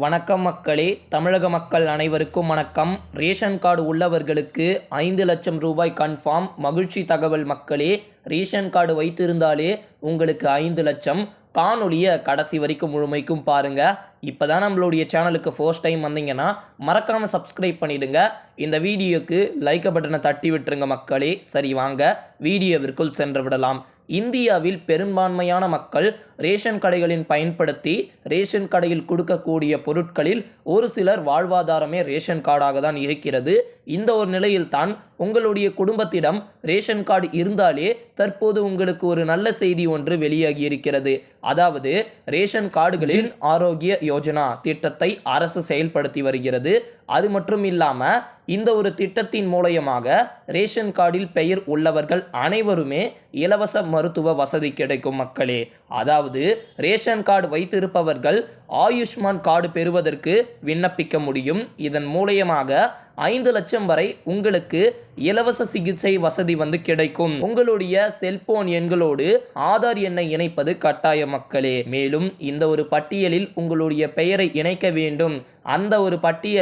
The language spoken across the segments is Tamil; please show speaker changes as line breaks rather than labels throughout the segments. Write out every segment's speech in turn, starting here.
வணக்கம் மக்களே தமிழக மக்கள் அனைவருக்கும் வணக்கம். ரேஷன் கார்டு உள்ளவர்களுக்கு ஐந்து லட்சம் ரூபாய் கன்ஃபார்ம். மகிழ்ச்சி தகவல் மக்களே ரேஷன் கார்டு வைத்திருந்தாலே உங்களுக்கு ஐந்து லட்சம். காணொலியை கடைசி வரைக்கும் முழுமைக்கும் பாருங்க. இப்போ தான் நம்மளுடைய சேனலுக்கு ஃபர்ஸ்ட் டைம் வந்தீங்கன்னா மறக்காமல் சப்ஸ்கிரைப் பண்ணிடுங்க. இந்த வீடியோக்கு லைக் பட்டனை தட்டி விட்டுருங்க மக்களே. சரி வாங்க. வீடியோவிற்குள் சென்று விடலாம். இந்தியாவில் பெரும்பான்மையான மக்கள் ரேஷன் கடைகளின் பயன்படுத்தி ரேஷன் கடையில் கொடுக்கக்கூடிய பொருட்களில் ஒரு சிலர் வாழ்வாதாரமே ரேஷன் கார்டாக தான் இருக்கிறது. இந்த ஒரு நிலையில்தான் உங்களுடைய குடும்பத்திடம் ரேஷன் கார்டு இருந்தாலே தற்போது உங்களுக்கு ஒரு நல்ல செய்தி ஒன்று வெளியாகி இருக்கிறது. அதாவது ரேஷன் கார்டுகளின் ஆரோக்கிய யோஜனா திட்டத்தை அரசு செயல்படுத்தி வருகிறது. அது மட்டும் இல்லாமல் இந்த ஒரு திட்டத்தின் மூலயமாக ரேஷன் கார்டில் பெயர் உள்ளவர்கள் அனைவருமே இலவச மருத்துவ வசதி கிடைக்கும் மக்களே. அதாவது ரேஷன் கார்டு வைத்திருப்பவர்கள் ஆயுஷ்மான் கார்டு பெறுவதற்கு விண்ணப்பிக்க முடியும். இதன் மூலயமாக ஐந்து லட்சம் வரை உங்களுக்கு இலவச சிகிச்சை வசதி வந்து கிடைக்கும். உங்களுடைய செல்போன் எண்களோடு ஆதார் எண்ணை இணைப்பது கட்டாய மக்களே. மேலும் இந்த ஒரு பட்டியலில் உங்களுடைய பெயரை இணைக்க வேண்டும். அந்த ஒரு பட்டியலில்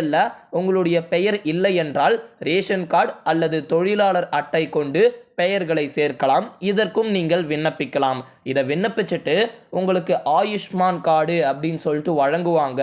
உங்களுடைய பெயர் இல்லை என்றால் ரேஷன் கார்டு அல்லது தொழிலாளர் அட்டை கொண்டு பெயர்களை சேர்க்கலாம். இதற்கும் நீங்கள் விண்ணப்பிக்கலாம். இதை விண்ணப்பிச்சுட்டு உங்களுக்கு ஆயுஷ்மான் கார்டு அப்படின்னு சொல்லிட்டு வழங்குவாங்க.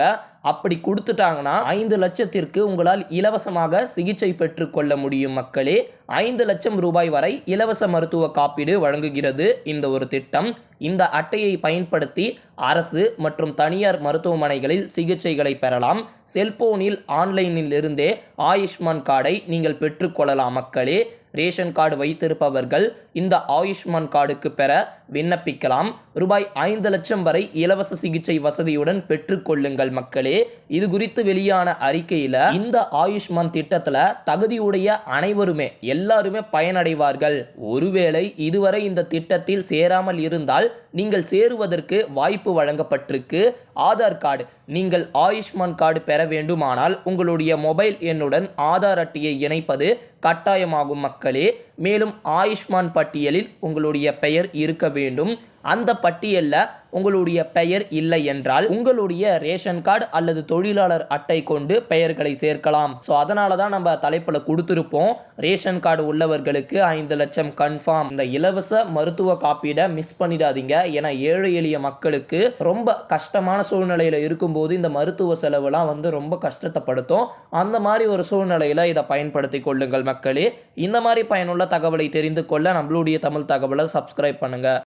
அப்படி கொடுத்துட்டாங்கன்னா ஐந்து லட்சத்திற்கு உங்களால் இலவசமாக சிகிச்சை பெற்றுக்கொள்ள முடியும் மக்களே. ஐந்து லட்சம் ரூபாய் வரை இலவச மருத்துவ காப்பீடு வழங்குகிறது இந்த ஒரு திட்டம். இந்த அட்டையை பயன்படுத்தி அரசு மற்றும் தனியார் மருத்துவமனைகளில் சிகிச்சைகளை பெறலாம். செல்போனில் ஆன்லைனில் இருந்தே ஆயுஷ்மான் கார்டை நீங்கள் பெற்றுக்கொள்ளலாம் மக்களே. ரேஷன் கார்டு வைத்திருப்பவர்கள் இந்த ஆயுஷ்மான் கார்டுக்கு பெற விண்ணப்பிக்கலாம். ரூபாய் ஐந்து லட்சம் வரை இலவச சிகிச்சை வசதியுடன் பெற்றுக்கொள்ளுங்கள் மக்களே. இது குறித்து வெளியான அறிக்கையில் இந்த ஆயுஷ்மான் திட்டத்தில் தகுதியுடைய அனைவருமே எல்லாருமே பயனடைவார்கள். ஒருவேளை இதுவரை இந்த திட்டத்தில் சேராமல் இருந்தால் நீங்கள் சேருவதற்கு வாய்ப்பு வழங்கப்பட்டிருக்கு. ஆதார் கார்டு நீங்கள் ஆயுஷ்மான் கார்டு பெற வேண்டுமானால் உங்களுடைய மொபைல் எண்ணுடன் ஆதார் அட்டையை இணைப்பது கட்டாயமாகும் மக்கள். மக்களே மேலும் ஆயுஷ்மான் பட்டியலில் உங்களுடைய பெயர் இருக்க வேண்டும். அந்த பட்டியலில் உங்களுடைய பெயர் இல்லை என்றால் உங்களுடைய ரேஷன் கார்டு அல்லது தொழிலாளர் அட்டை கொண்டு பெயர்களை சேர்க்கலாம். ஸோ அதனால தான் நம்ம தலைப்பில் கொடுத்துருப்போம். ரேஷன் கார்டு உள்ளவர்களுக்கு ஐந்து லட்சம் கன்ஃபார்ம் இந்த இலவச மருத்துவ காப்பீடை மிஸ் பண்ணிடாதீங்க. ஏன்னா ஏழை எளிய மக்களுக்கு ரொம்ப கஷ்டமான சூழ்நிலையில் இருக்கும்போது இந்த மருத்துவ செலவுலாம் வந்து ரொம்ப கஷ்டத்தைப்படுத்தும். அந்த மாதிரி ஒரு சூழ்நிலையில் இதை பயன்படுத்தி கொள்ளுங்கள் மக்களே. இந்த மாதிரி பயனுள்ள தகவலை தெரிந்து கொள்ள நம்மளுடைய தமிழ் தகவலை சப்ஸ்கிரைப் பண்ணுங்கள்